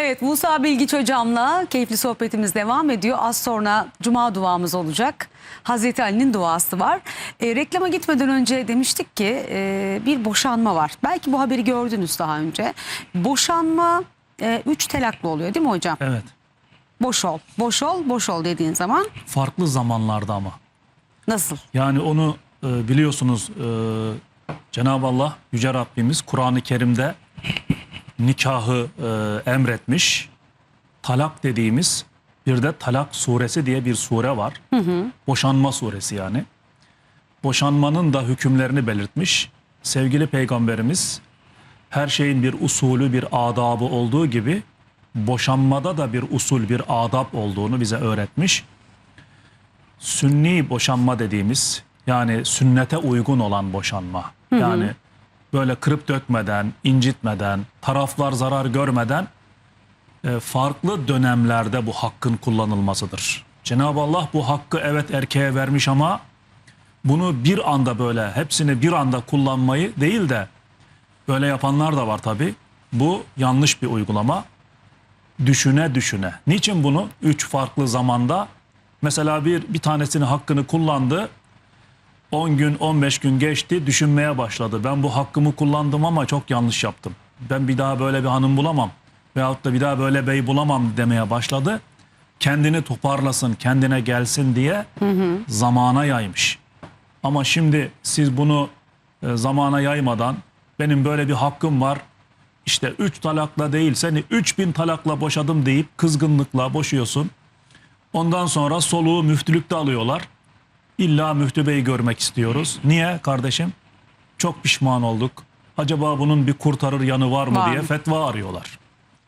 Evet Musa Bilgiç hocamla keyifli sohbetimiz devam ediyor. Az sonra cuma duamız olacak. Hazreti Ali'nin duası var. E, reklama gitmeden önce demiştik ki e, bir boşanma var. Belki bu haberi gördünüz daha önce. Boşanma e, üç telaklı oluyor değil mi hocam? Evet. Boş ol, boş ol, boş ol dediğin zaman Farklı zamanlarda ama. nasıl? Yani onu e, biliyorsunuz e, Cenab-ı Allah Yüce Rabbimiz Kur'an-ı Kerim'de nikahı e, emretmiş. Talak dediğimiz bir de Talak suresi diye bir sure var. Boşanma suresi yani. Boşanmanın da hükümlerini belirtmiş. Sevgili Peygamberimiz her şeyin bir usulü, bir adabı olduğu gibi boşanmada da bir usul, bir adab olduğunu bize öğretmiş. Sünni boşanma dediğimiz yani sünnete uygun olan boşanma. Yani böyle kırıp dökmeden, incitmeden, taraflar zarar görmeden e, farklı dönemlerde bu hakkın kullanılmasıdır. Cenab-ı Allah bu hakkı evet erkeğe vermiş ama bunu bir anda böyle hepsini bir anda kullanmayı değil de böyle yapanlar da var tabi. Bu yanlış bir uygulama. Düşüne düşüne. Niçin bunu üç farklı zamanda mesela bir bir tanesini hakkını kullandı. 10 gün 15 gün geçti düşünmeye başladı. Ben bu hakkımı kullandım ama çok yanlış yaptım. Ben bir daha böyle bir hanım bulamam. Veyahut da bir daha böyle bey bulamam demeye başladı. Kendini toparlasın, kendine gelsin diye zamana yaymış. Ama şimdi siz bunu e, zamana yaymadan benim böyle bir hakkım var. İşte 3 talakla değil seni 3000 talakla boşadım deyip kızgınlıkla boşuyorsun. Ondan sonra soluğu müftülükte alıyorlar. İlla müftü beyi görmek istiyoruz. Niye kardeşim? Çok pişman olduk. Acaba bunun bir kurtarır yanı var mı Var diye mı? fetva arıyorlar.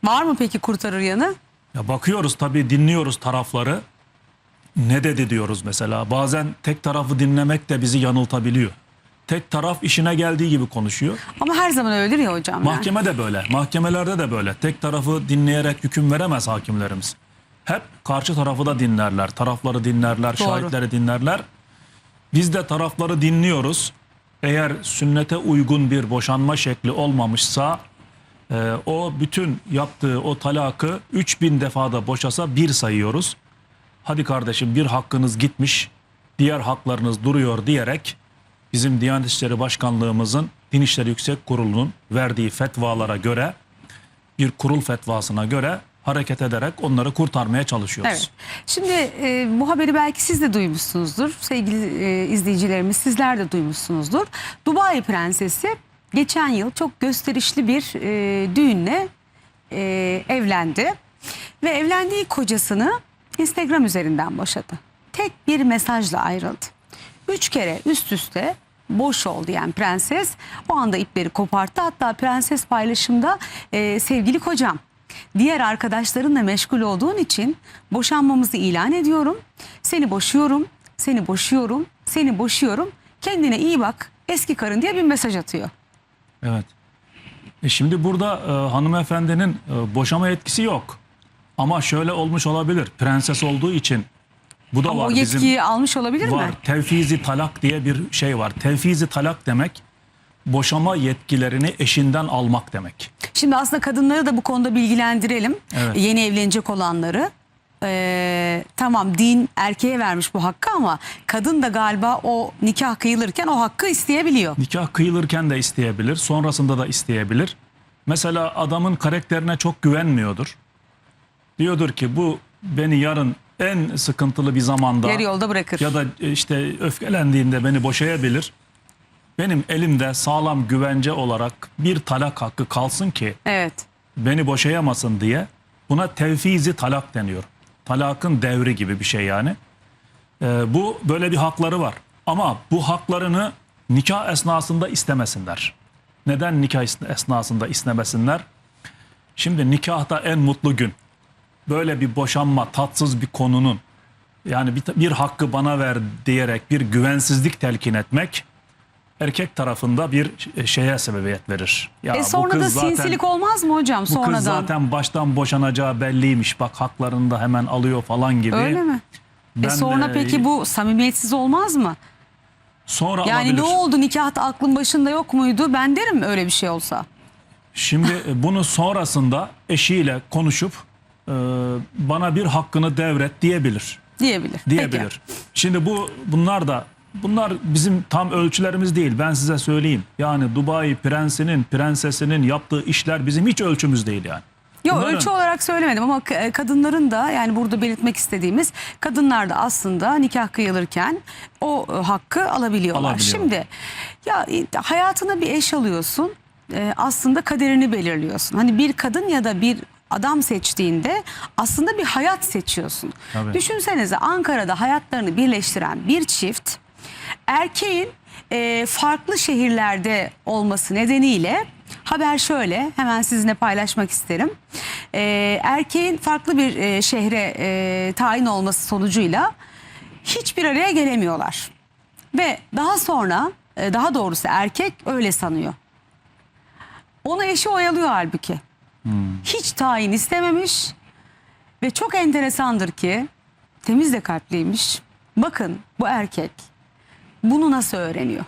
Var mı peki kurtarır yanı? Ya bakıyoruz tabii dinliyoruz tarafları. Ne dedi diyoruz mesela. Bazen tek tarafı dinlemek de bizi yanıltabiliyor. Tek taraf işine geldiği gibi konuşuyor. Ama her zaman öyledir ya hocam. yani. Mahkeme de böyle. Mahkemelerde de böyle. Tek tarafı dinleyerek hüküm veremez hakimlerimiz. Hep karşı tarafı da dinlerler. Tarafları dinlerler, şahitleri dinlerler. Biz de tarafları dinliyoruz. Eğer sünnete uygun bir boşanma şekli olmamışsa e, o bütün yaptığı o talakı 3000 defada boşasa bir sayıyoruz. Hadi kardeşim bir hakkınız gitmiş, diğer haklarınız duruyor diyerek bizim Diyanet İşleri Başkanlığımızın Din İşleri Yüksek Kurulu'nun verdiği fetvalara göre bir kurul fetvasına göre hareket ederek onları kurtarmaya çalışıyoruz. Evet. Şimdi e, bu haberi belki siz de duymuşsunuzdur. Sevgili e, izleyicilerimiz sizler de duymuşsunuzdur. Dubai Prensesi geçen yıl çok gösterişli bir e, düğünle e, evlendi. Ve evlendiği kocasını Instagram üzerinden boşadı. Tek bir mesajla ayrıldı. Üç kere üst üste boş ol diyen prenses o anda ipleri koparttı. Hatta prenses paylaşımda e, sevgili kocam diğer arkadaşlarınla meşgul olduğun için boşanmamızı ilan ediyorum. Seni boşuyorum, seni boşuyorum, seni boşuyorum. Kendine iyi bak eski karın diye bir mesaj atıyor. Evet. E şimdi burada e, hanımefendinin e, boşama etkisi yok. Ama şöyle olmuş olabilir. Prenses olduğu için bu da Ama var o yetkiyi bizim almış olabilir var. mi? Tevfizi talak diye bir şey var. Tevfizi talak demek boşama yetkilerini eşinden almak demek. Şimdi aslında kadınları da bu konuda bilgilendirelim. Evet. Yeni evlenecek olanları. Ee, tamam din erkeğe vermiş bu hakkı ama kadın da galiba o nikah kıyılırken o hakkı isteyebiliyor. Nikah kıyılırken de isteyebilir, sonrasında da isteyebilir. Mesela adamın karakterine çok güvenmiyordur. Diyordur ki bu beni yarın en sıkıntılı bir zamanda Yarı yolda bırakır. ya da işte öfkelendiğinde beni boşayabilir. Benim elimde sağlam güvence olarak bir talak hakkı kalsın ki Evet. beni boşayamasın diye buna tevfizi talak deniyor. Talakın devri gibi bir şey yani. Ee, bu böyle bir hakları var. Ama bu haklarını nikah esnasında istemesinler. Neden nikah es- esnasında istemesinler? Şimdi nikahta en mutlu gün. Böyle bir boşanma, tatsız bir konunun yani bir, bir hakkı bana ver diyerek bir güvensizlik telkin etmek erkek tarafında bir şeye sebebiyet verir. Ya e bu sonra da kız zaten- sinsilik olmaz mı hocam bu sonradan? kız zaten baştan boşanacağı belliymiş. Bak haklarını da hemen alıyor falan gibi. Öyle mi? Ben e sonra de- peki bu samimiyetsiz olmaz mı? Sonra Yani alabilir. ne oldu nikahta aklın başında yok muydu? Ben derim öyle bir şey olsa. Şimdi e, bunu sonrasında eşiyle konuşup e, bana bir hakkını devret diyebilir. Diyebilir. Diyebilir. Şimdi bu bunlar da bunlar bizim tam ölçülerimiz değil. Ben size söyleyeyim. Yani Dubai prensinin, prensesinin yaptığı işler bizim hiç ölçümüz değil yani. Yok Bunların- ölçü olarak söylemedim ama e, kadınların da yani burada belirtmek istediğimiz kadınlar da aslında nikah kıyılırken o e, hakkı alabiliyorlar. Alabiliyorlar. Şimdi ya e, hayatına bir eş alıyorsun aslında kaderini belirliyorsun. Hani bir kadın ya da bir adam seçtiğinde aslında bir hayat seçiyorsun. Tabii. Düşünsenize Ankara'da hayatlarını birleştiren bir çift erkeğin e, farklı şehirlerde olması nedeniyle haber şöyle hemen sizinle paylaşmak isterim. E, erkeğin farklı bir e, şehre e, tayin olması sonucuyla hiçbir araya gelemiyorlar. Ve daha sonra e, daha doğrusu erkek öyle sanıyor. Onu eşi oyalıyor halbuki. Hiç tayin istememiş ve çok enteresandır ki temiz de kalpliymiş. Bakın bu erkek bunu nasıl öğreniyor?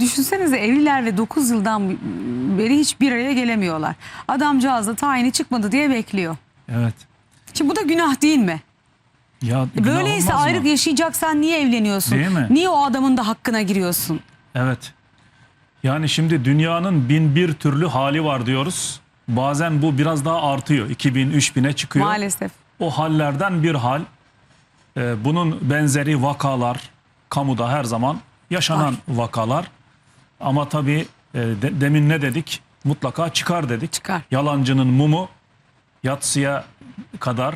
Düşünsenize evliler ve 9 yıldan beri hiç bir araya gelemiyorlar. Adamcağız da tayini çıkmadı diye bekliyor. Evet. Şimdi bu da günah değil mi? Ya günah Böyleyse olmaz mı? ayrık yaşayacaksan niye evleniyorsun? Değil mi? Niye o adamın da hakkına giriyorsun? Evet. Yani şimdi dünyanın bin bir türlü hali var diyoruz. Bazen bu biraz daha artıyor. 2000, 3000'e çıkıyor. Maalesef. O hallerden bir hal. Ee, bunun benzeri vakalar kamuda her zaman yaşanan vakalar. Ama tabii e, de- demin ne dedik? Mutlaka çıkar dedik. Çıkar. Yalancının mumu yatsıya kadar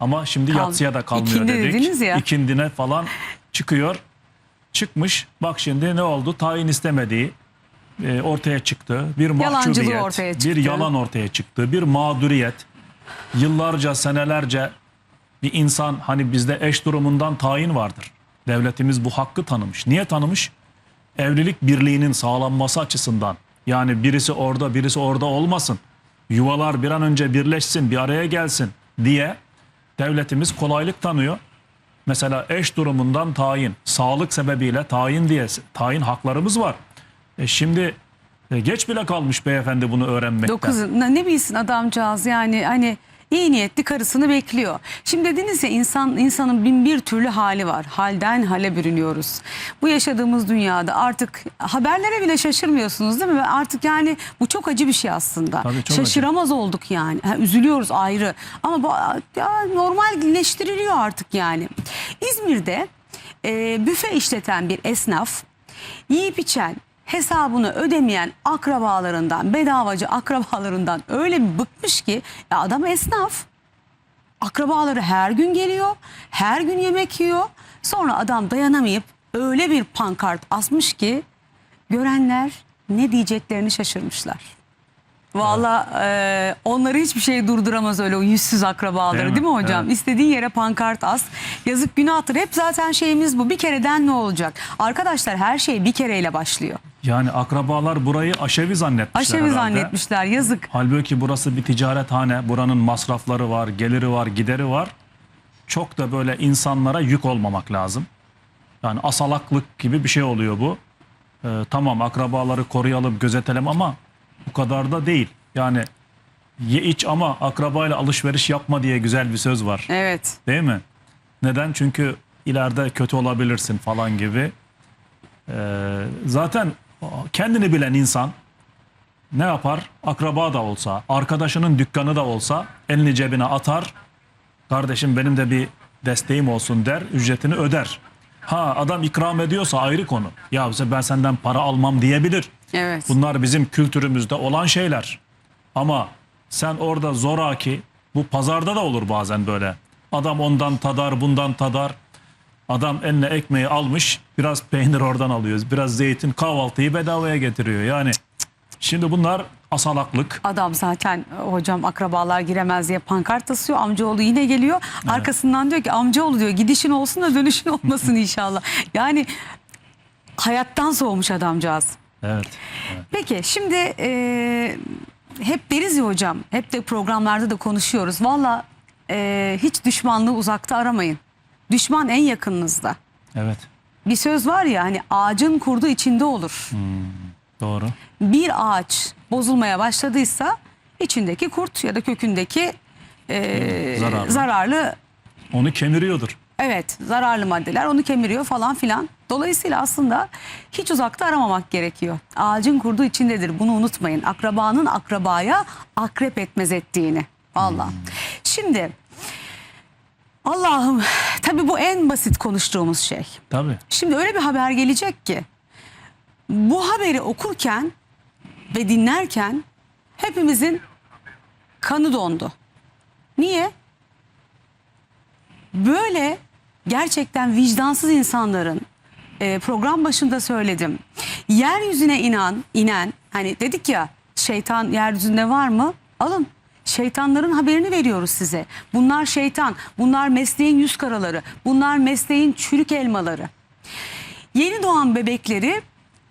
ama şimdi Kal- yatsıya da kalmıyor İkindi dedik. dediniz ya. İkindine falan çıkıyor. Çıkmış. Bak şimdi ne oldu? Tayin istemediği e, ortaya çıktı. Bir mahcubiyet, ortaya çıktı. bir yalan ortaya çıktı. Bir mağduriyet. Yıllarca, senelerce bir insan hani bizde eş durumundan tayin vardır. Devletimiz bu hakkı tanımış. Niye tanımış? Evlilik birliğinin sağlanması açısından. Yani birisi orada, birisi orada olmasın. Yuvalar bir an önce birleşsin, bir araya gelsin diye devletimiz kolaylık tanıyor. Mesela eş durumundan tayin, sağlık sebebiyle tayin diye tayin haklarımız var. E şimdi e, geç bile kalmış beyefendi bunu öğrenmekten. Dokuz ne bilsin adamcağız yani hani iyi niyetli karısını bekliyor. Şimdi dediniz ya insan insanın bin bir türlü hali var. Halden hale bürünüyoruz. Bu yaşadığımız dünyada artık haberlere bile şaşırmıyorsunuz değil mi? Ve Artık yani bu çok acı bir şey aslında. Tabii, çok Şaşıramaz olduk yani. Ha, üzülüyoruz ayrı. Ama bu ya, normalleştiriliyor artık yani. İzmir'de e, büfe işleten bir esnaf yiyip içen hesabını ödemeyen akrabalarından, bedavacı akrabalarından öyle bir bıkmış ki ya adam esnaf. Akrabaları her gün geliyor, her gün yemek yiyor. Sonra adam dayanamayıp öyle bir pankart asmış ki görenler ne diyeceklerini şaşırmışlar. Valla e, onları hiçbir şey durduramaz öyle o yüzsüz akrabaları Değil değil mi? mi, hocam? Evet. İstediğin yere pankart as. Yazık günahtır. Hep zaten şeyimiz bu. Bir kereden ne olacak? Arkadaşlar her şey bir kereyle başlıyor. Yani akrabalar burayı aşevi zannetmişler Aşevi herhalde. zannetmişler yazık. Halbuki burası bir ticarethane. Buranın masrafları var, geliri var, gideri var. Çok da böyle insanlara yük olmamak lazım. Yani asalaklık gibi bir şey oluyor bu. Ee, tamam akrabaları koruyalım, gözetelim ama bu kadar da değil. Yani ye iç ama akrabayla alışveriş yapma diye güzel bir söz var. Evet. Değil mi? Neden? Çünkü ileride kötü olabilirsin falan gibi. Ee, zaten kendini bilen insan ne yapar? Akraba da olsa, arkadaşının dükkanı da olsa elini cebine atar. Kardeşim benim de bir desteğim olsun der, ücretini öder. Ha adam ikram ediyorsa ayrı konu. Ya ben senden para almam diyebilir. Evet. Bunlar bizim kültürümüzde olan şeyler. Ama sen orada zoraki, bu pazarda da olur bazen böyle. Adam ondan tadar, bundan tadar. Adam eline ekmeği almış, biraz peynir oradan alıyoruz, biraz zeytin, kahvaltıyı bedavaya getiriyor. Yani şimdi bunlar asalaklık. Adam zaten hocam akrabalar giremez diye pankart asıyor. Amcaoğlu yine geliyor. Arkasından diyor ki amcaoğlu diyor gidişin olsun da dönüşün olmasın inşallah. Yani hayattan soğumuş adamcağız. Evet. Peki şimdi e, hep deriz ya hocam, hep de programlarda da konuşuyoruz. Valla e, hiç düşmanlığı uzakta aramayın. Düşman en yakınınızda. Evet. Bir söz var ya hani ağacın kurdu içinde olur. Doğru. Bir ağaç bozulmaya başladıysa içindeki kurt ya da kökündeki e, Zararlı. zararlı Onu kemiriyordur. Evet zararlı maddeler onu kemiriyor falan filan. Dolayısıyla aslında hiç uzakta aramamak gerekiyor. Ağacın kurdu içindedir bunu unutmayın. Akrabanın akrabaya akrep etmez ettiğini. Valla. Şimdi Allah'ım tabii bu en basit konuştuğumuz şey. Tabii. Şimdi öyle bir haber gelecek ki bu haberi okurken ve dinlerken hepimizin kanı dondu. Niye? Böyle gerçekten vicdansız insanların e, program başında söyledim. Yeryüzüne inan, inen hani dedik ya şeytan yeryüzünde var mı? Alın. Şeytanların haberini veriyoruz size. Bunlar şeytan, bunlar mesleğin yüz karaları, bunlar mesleğin çürük elmaları. Yeni doğan bebekleri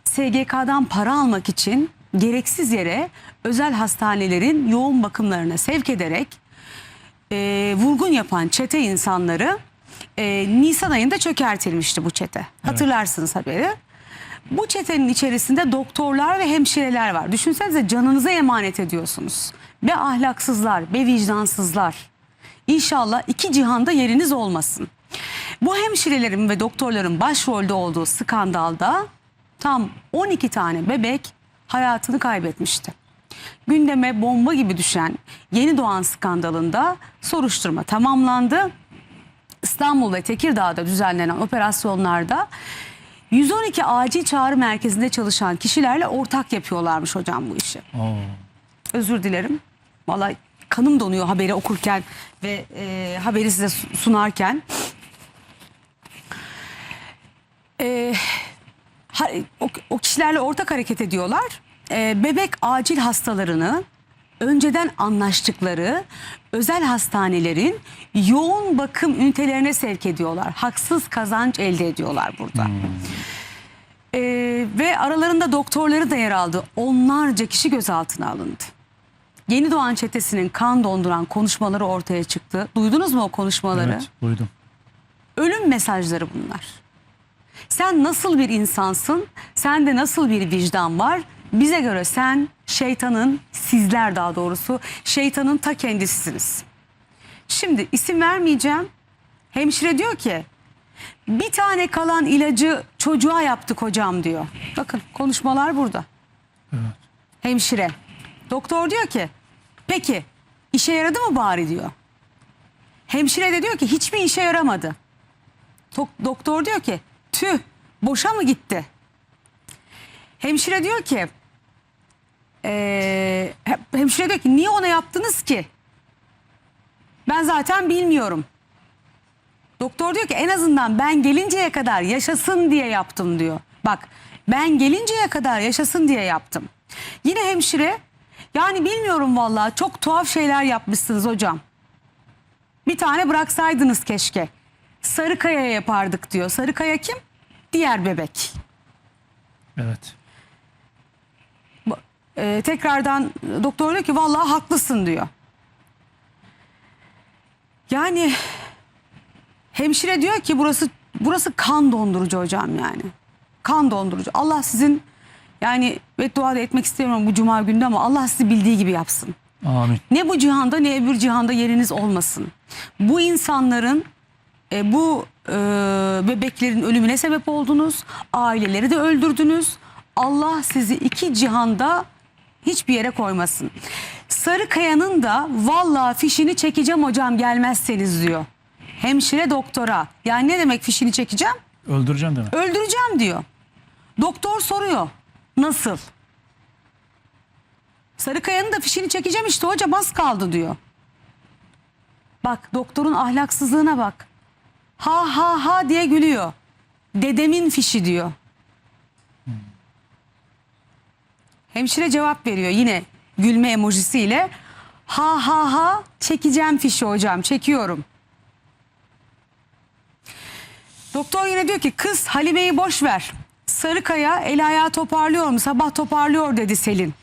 SGK'dan para almak için gereksiz yere özel hastanelerin yoğun bakımlarına sevk ederek e, vurgun yapan çete insanları e, Nisan ayında çökertilmişti bu çete. Hatırlarsınız haberi. Bu çetenin içerisinde doktorlar ve hemşireler var. Düşünsenize canınıza emanet ediyorsunuz. Ve ahlaksızlar, ve vicdansızlar. İnşallah iki cihanda yeriniz olmasın. Bu hemşirelerin ve doktorların başrolde olduğu skandalda tam 12 tane bebek hayatını kaybetmişti. Gündeme bomba gibi düşen yeni doğan skandalında soruşturma tamamlandı. İstanbul ve Tekirdağ'da düzenlenen operasyonlarda 112 acil çağrı merkezinde çalışan kişilerle ortak yapıyorlarmış hocam bu işi. Oo. Özür dilerim. Vallahi kanım donuyor haberi okurken ve e, haberi size su- sunarken. E, ha- o, o kişilerle ortak hareket ediyorlar. E, bebek acil hastalarını önceden anlaştıkları özel hastanelerin yoğun bakım ünitelerine sevk ediyorlar. Haksız kazanç elde ediyorlar burada. E, ve aralarında doktorları da yer aldı. Onlarca kişi gözaltına alındı. Yeni Doğan çetesinin kan donduran konuşmaları ortaya çıktı. Duydunuz mu o konuşmaları? Evet duydum. Ölüm mesajları bunlar. Sen nasıl bir insansın? Sende nasıl bir vicdan var? Bize göre sen şeytanın, sizler daha doğrusu şeytanın ta kendisisiniz. Şimdi isim vermeyeceğim. Hemşire diyor ki bir tane kalan ilacı çocuğa yaptık hocam diyor. Bakın konuşmalar burada. Hemşire. Doktor diyor ki peki işe yaradı mı bari diyor. Hemşire de diyor ki hiçbir işe yaramadı. Doktor diyor ki tüh boşa mı gitti? Hemşire diyor ki he- hemşire diyor ki niye ona yaptınız ki? Ben zaten bilmiyorum. Doktor diyor ki en azından ben gelinceye kadar yaşasın diye yaptım diyor. Bak ben gelinceye kadar yaşasın diye yaptım. Yine hemşire yani bilmiyorum vallahi çok tuhaf şeyler yapmışsınız hocam. Bir tane bıraksaydınız keşke. Sarıkaya yapardık diyor. Sarıkaya kim? Diğer bebek. Evet. Ee, tekrardan doktor diyor ki vallahi haklısın diyor. Yani hemşire diyor ki burası burası kan dondurucu hocam yani. Kan dondurucu. Allah sizin yani beddua da etmek istemiyorum bu cuma günde ama Allah sizi bildiği gibi yapsın. Amin. Ne bu cihanda ne öbür cihanda yeriniz olmasın. Bu insanların e, bu e, bebeklerin ölümüne sebep oldunuz. Aileleri de öldürdünüz. Allah sizi iki cihanda hiçbir yere koymasın. Sarıkaya'nın da vallahi fişini çekeceğim hocam gelmezseniz diyor. Hemşire doktora. Yani ne demek fişini çekeceğim? Öldüreceğim demek. Öldüreceğim diyor. Doktor soruyor. Nasıl? Sarıkaya'nın da fişini çekeceğim işte hocam az kaldı diyor. Bak doktorun ahlaksızlığına bak. Ha ha ha diye gülüyor. Dedemin fişi diyor. Hemşire cevap veriyor yine gülme emojisiyle. Ha ha ha çekeceğim fişi hocam çekiyorum. Doktor yine diyor ki kız Halime'yi boş ver. Sarıkaya el ayağı toparlıyor mu? Sabah toparlıyor dedi Selin.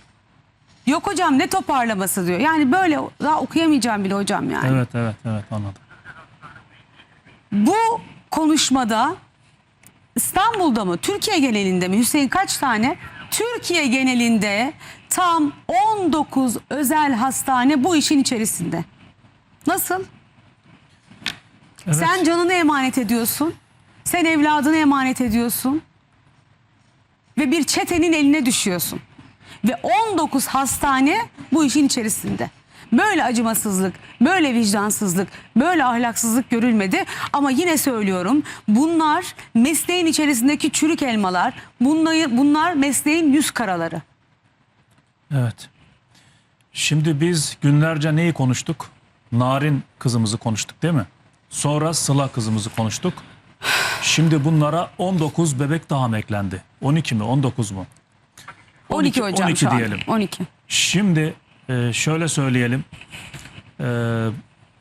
Yok hocam ne toparlaması diyor. Yani böyle daha okuyamayacağım bile hocam yani. Evet evet evet anladım. Bu konuşmada İstanbul'da mı Türkiye genelinde mi Hüseyin kaç tane Türkiye genelinde tam 19 özel hastane bu işin içerisinde. Nasıl? Evet. Sen canını emanet ediyorsun. Sen evladını emanet ediyorsun. Ve bir çetenin eline düşüyorsun. Ve 19 hastane bu işin içerisinde. Böyle acımasızlık, böyle vicdansızlık, böyle ahlaksızlık görülmedi. Ama yine söylüyorum bunlar mesleğin içerisindeki çürük elmalar, bunlar, bunlar mesleğin yüz karaları. Evet. Şimdi biz günlerce neyi konuştuk? Narin kızımızı konuştuk değil mi? Sonra Sıla kızımızı konuştuk. Şimdi bunlara 19 bebek daha eklendi? 12 mi 19 mu? 12, 12 hocam 12 şu an. diyelim. 12. Şimdi e, şöyle söyleyelim. E,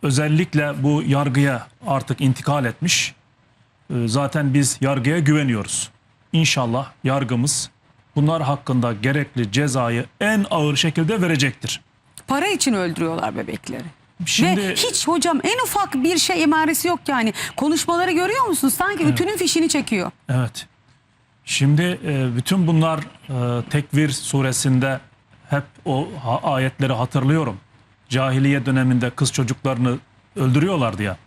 özellikle bu yargıya artık intikal etmiş. E, zaten biz yargıya güveniyoruz. İnşallah yargımız bunlar hakkında gerekli cezayı en ağır şekilde verecektir. Para için öldürüyorlar bebekleri. Şimdi Ve hiç hocam en ufak bir şey emaresi yok yani. Konuşmaları görüyor musunuz? Sanki ütünün fişini çekiyor. Evet. Şimdi e, bütün bunlar e, Tekvir suresinde hep o ayetleri hatırlıyorum. Cahiliye döneminde kız çocuklarını öldürüyorlardı ya.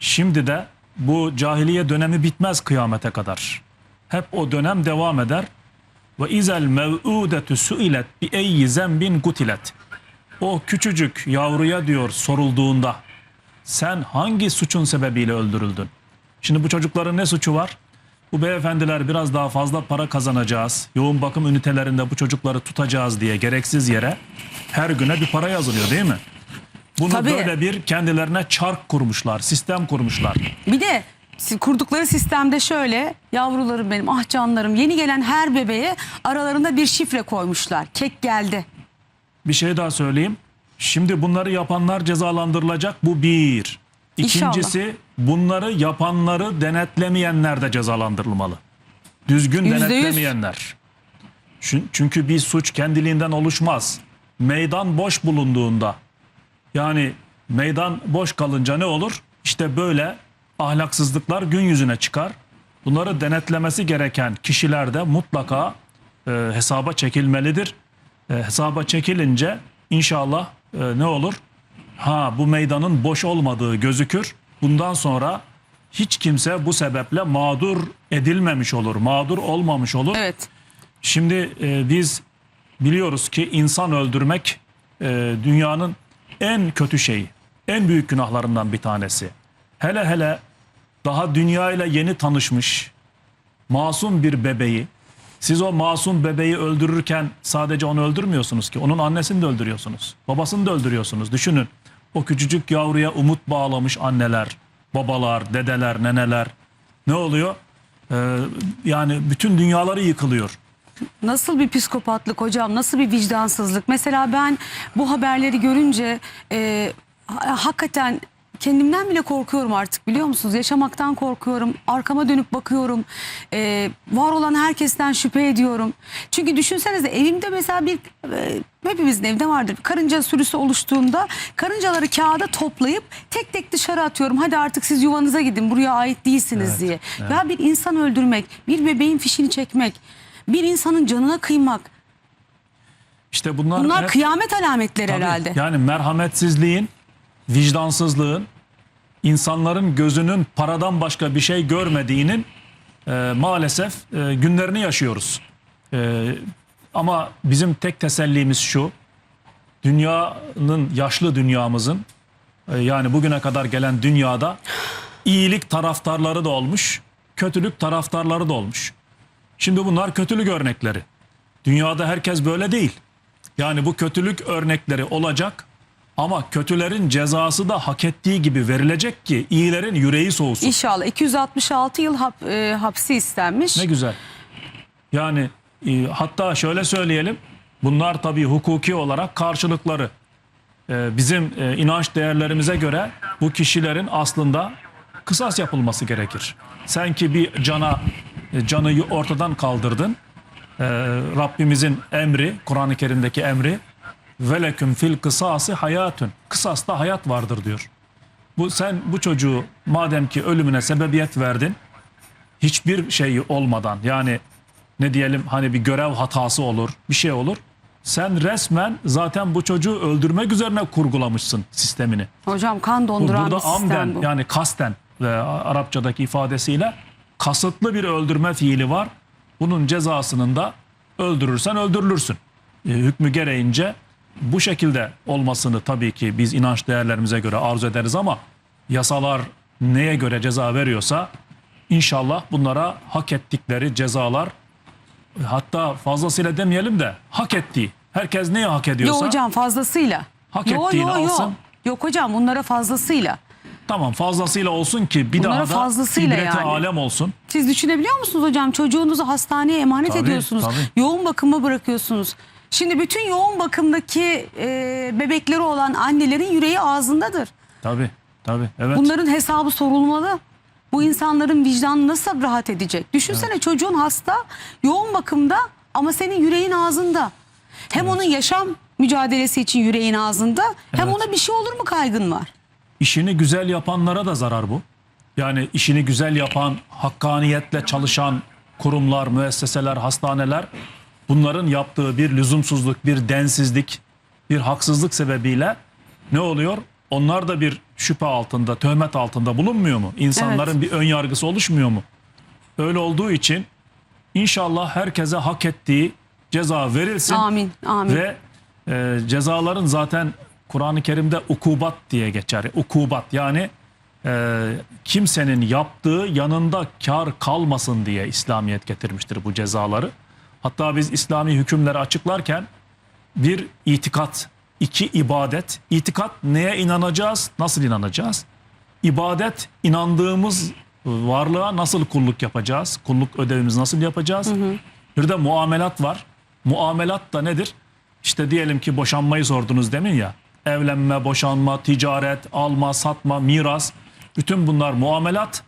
Şimdi de bu cahiliye dönemi bitmez kıyamete kadar. Hep o dönem devam eder. Ve izel mev'udetu suilet bi eyyi zembin kutilet. O küçücük yavruya diyor sorulduğunda sen hangi suçun sebebiyle öldürüldün? Şimdi bu çocukların ne suçu var? Bu beyefendiler biraz daha fazla para kazanacağız. Yoğun bakım ünitelerinde bu çocukları tutacağız diye gereksiz yere her güne bir para yazılıyor değil mi? Bunu Tabii. böyle bir kendilerine çark kurmuşlar, sistem kurmuşlar. Bir de kurdukları sistemde şöyle yavrularım benim ah canlarım yeni gelen her bebeğe aralarında bir şifre koymuşlar. Kek geldi. Bir şey daha söyleyeyim. Şimdi bunları yapanlar cezalandırılacak. Bu bir. İnşallah. İkincisi bunları yapanları denetlemeyenler de cezalandırılmalı. Düzgün Yüzde yüz. denetlemeyenler. Çün- Çünkü bir suç kendiliğinden oluşmaz. Meydan boş bulunduğunda yani meydan boş kalınca ne olur? İşte böyle ahlaksızlıklar gün yüzüne çıkar. Bunları denetlemesi gereken kişiler de mutlaka e, hesaba çekilmelidir. E, hesaba çekilince inşallah e, ne olur? Ha bu meydanın boş olmadığı gözükür. Bundan sonra hiç kimse bu sebeple mağdur edilmemiş olur, mağdur olmamış olur. Evet. Şimdi e, biz biliyoruz ki insan öldürmek e, dünyanın en kötü şeyi, en büyük günahlarından bir tanesi. Hele hele daha dünya ile yeni tanışmış masum bir bebeği, siz o masum bebeği öldürürken sadece onu öldürmüyorsunuz ki, onun annesini de öldürüyorsunuz, babasını da öldürüyorsunuz. Düşünün o küçücük yavruya umut bağlamış anneler, babalar, dedeler, neneler ne oluyor? Ee, yani bütün dünyaları yıkılıyor. Nasıl bir psikopatlık hocam, nasıl bir vicdansızlık. Mesela ben bu haberleri görünce e, ha- hakikaten kendimden bile korkuyorum artık biliyor musunuz? Yaşamaktan korkuyorum, arkama dönüp bakıyorum, e, var olan herkesten şüphe ediyorum. Çünkü düşünsenize evimde mesela bir, e, hepimizin evde vardır. Bir karınca sürüsü oluştuğunda karıncaları kağıda toplayıp tek tek dışarı atıyorum. Hadi artık siz yuvanıza gidin, buraya ait değilsiniz Evet, diye. evet. Ya bir insan öldürmek, bir bebeğin fişini çekmek, bir insanın canına kıymak. İşte bunlar, Bunlar hep- kıyamet alametleri Tabii, herhalde. Yani merhametsizliğin, vicdansızlığın, insanların gözünün paradan başka bir şey görmediğinin e, maalesef e, günlerini yaşıyoruz. E, ama bizim tek tesellimiz şu, dünyanın, yaşlı dünyamızın, e, yani bugüne kadar gelen dünyada iyilik taraftarları da olmuş, kötülük taraftarları da olmuş. Şimdi bunlar kötülük örnekleri. Dünyada herkes böyle değil. Yani bu kötülük örnekleri olacak ama kötülerin cezası da hak ettiği gibi verilecek ki iyilerin yüreği soğusun. İnşallah 266 yıl hap, e, hapsi istenmiş. Ne güzel. Yani e, hatta şöyle söyleyelim. Bunlar tabii hukuki olarak karşılıkları. E, bizim e, inanç değerlerimize göre bu kişilerin aslında kısas yapılması gerekir. Sen ki bir cana e, canı ortadan kaldırdın. E, Rabbimizin emri, Kur'an-ı Kerim'deki emri veleküm fil kısası hayatun. Kısasta hayat vardır diyor. Bu sen bu çocuğu madem ki ölümüne sebebiyet verdin hiçbir şeyi olmadan yani ne diyelim hani bir görev hatası olur, bir şey olur. Sen resmen zaten bu çocuğu öldürmek üzerine kurgulamışsın sistemini. Hocam kan Bu donduran bir burada sistem amden bu. yani kasten ve Arapçadaki ifadesiyle kasıtlı bir öldürme fiili var. Bunun cezasının da öldürürsen öldürülürsün. E, hükmü gereğince bu şekilde olmasını tabii ki biz inanç değerlerimize göre arzu ederiz ama yasalar neye göre ceza veriyorsa inşallah bunlara hak ettikleri cezalar hatta fazlasıyla demeyelim de hak ettiği. Herkes neyi hak ediyorsa Yok hocam fazlasıyla. Hak Yo, ettiğini yo, yo. alsın. Yok hocam bunlara fazlasıyla. tamam fazlasıyla olsun ki bir Bunlara daha da fazlasıyla ibreti yani. alem olsun. Siz düşünebiliyor musunuz hocam? Çocuğunuzu hastaneye emanet Tabii, ediyorsunuz. tabii. Yoğun bakıma bırakıyorsunuz. Şimdi bütün yoğun bakımdaki e, bebekleri olan annelerin yüreği ağzındadır. Tabii tabii evet. Bunların hesabı sorulmalı. Bu insanların vicdanı nasıl rahat edecek? Düşünsene çocuğun hasta, yoğun bakımda ama senin yüreğin ağzında. Hem onun yaşam mücadelesi için yüreğin ağzında hem Evet. ona bir şey olur mu kaygın var. İşini güzel yapanlara da zarar bu. Yani işini güzel yapan, hakkaniyetle çalışan kurumlar, müesseseler, hastaneler bunların yaptığı bir lüzumsuzluk, bir densizlik, bir haksızlık sebebiyle ne oluyor? Onlar da bir şüphe altında, töhmet altında bulunmuyor mu? İnsanların bir ön yargısı oluşmuyor mu? Öyle olduğu için inşallah herkese hak ettiği ceza verilsin. Amin, amin. Ve e, cezaların zaten Kur'an-ı Kerim'de ukubat diye geçer. Ukubat yani e, kimsenin yaptığı yanında kar kalmasın diye İslamiyet getirmiştir bu cezaları. Hatta biz İslami hükümleri açıklarken bir itikat, iki ibadet. İtikat neye inanacağız, nasıl inanacağız? İbadet inandığımız varlığa nasıl kulluk yapacağız? Kulluk ödevimizi nasıl yapacağız? Bir de muamelat var. Muamelat da nedir? İşte diyelim ki boşanmayı sordunuz demin ya. Evlenme, boşanma, ticaret, alma, satma, miras. Bütün bunlar muamelat.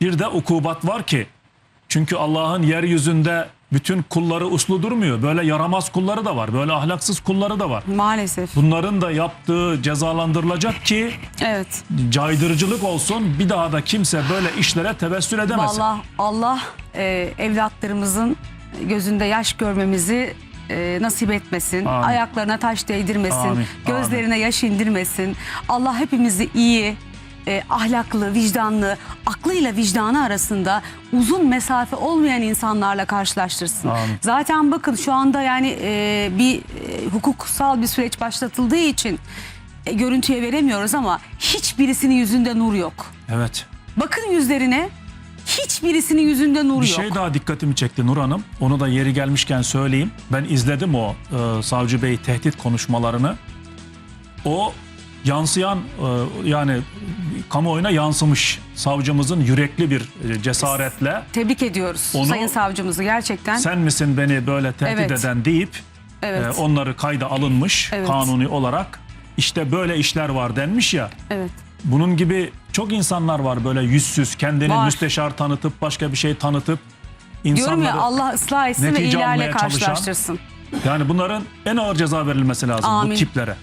Bir de ukubat var ki. Çünkü Allah'ın yeryüzünde bütün kulları uslu durmuyor. Böyle yaramaz kulları da var. Böyle ahlaksız kulları da var. Maalesef. Bunların da yaptığı cezalandırılacak ki Evet. caydırıcılık olsun. Bir daha da kimse böyle işlere tevessül edemesin. Vallahi Allah e, evlatlarımızın gözünde yaş görmemizi e, nasip etmesin. Amin. Ayaklarına taş değdirmesin. Amin, Gözlerine yaş indirmesin. Allah hepimizi iyi, e, ahlaklı, vicdanlı, aklıyla vicdanı arasında uzun mesafe olmayan insanlarla karşılaştırsın. Amin. Zaten bakın şu anda yani e, bir e, hukuksal bir süreç başlatıldığı için e, görüntüye veremiyoruz ama hiçbirisinin yüzünde nur yok. Evet. Bakın yüzlerine hiçbirisinin yüzünde nur Bir yok. şey daha dikkatimi çekti Nur Hanım. Onu da yeri gelmişken söyleyeyim. Ben izledim o e, Savcı Bey tehdit konuşmalarını. O yansıyan e, yani kamuoyuna yansımış savcımızın yürekli bir e, cesaretle Tebrik ediyoruz Onu- sayın savcımızı gerçekten. sen misin beni böyle tehdit Evet. eden deyip evet. e, onları kayda alınmış Evet. kanuni olarak. İşte böyle işler var denmiş ya. evet. Bunun gibi çok insanlar var böyle yüzsüz kendini Var. müsteşar tanıtıp başka bir şey tanıtıp Diyorum insanları ya Allah ıslah etsin ve çalışan- karşılaştırsın. yani bunların en ağır ceza verilmesi lazım Amin. bu tiplere.